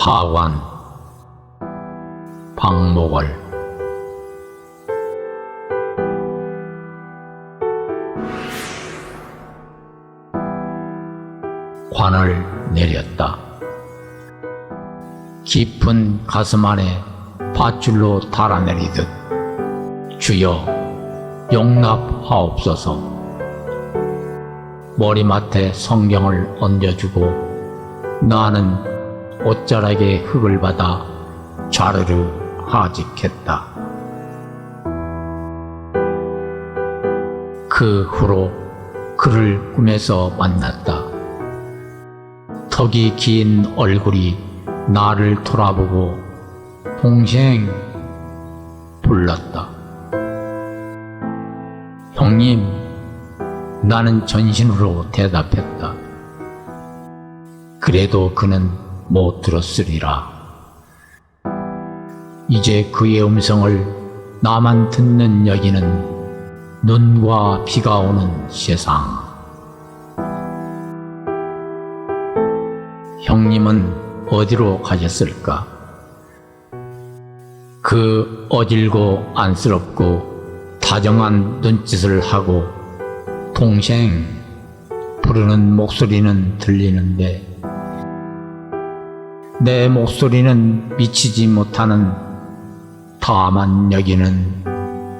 하관 박목월 관을 내렸다. 깊은 가슴 안에 밧줄로 달아내리듯 주여 용납하옵소서 머리맡에 성경을 얹어주고 나는 옷자락에 흙을 받아 좌르르 하직했다. 그 후로 그를 꿈에서 만났다. 턱이 긴 얼굴이 나를 돌아보고 동생 불렀다. 형님, 나는 전신으로 대답했다. 그래도 그는 못 들었으리라. 이제 그의 음성을 나만 듣는 여기는 눈과 비가 오는 세상. 형님은 어디로 가셨을까? 그 어질고 안쓰럽고 다정한 눈짓을 하고 동생 부르는 목소리는 들리는데 내 목소리는 미치지 못하는 다만 여기는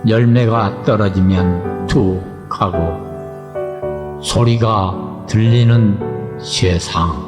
열매가 떨어지면 툭 하고 소리가 들리는 세상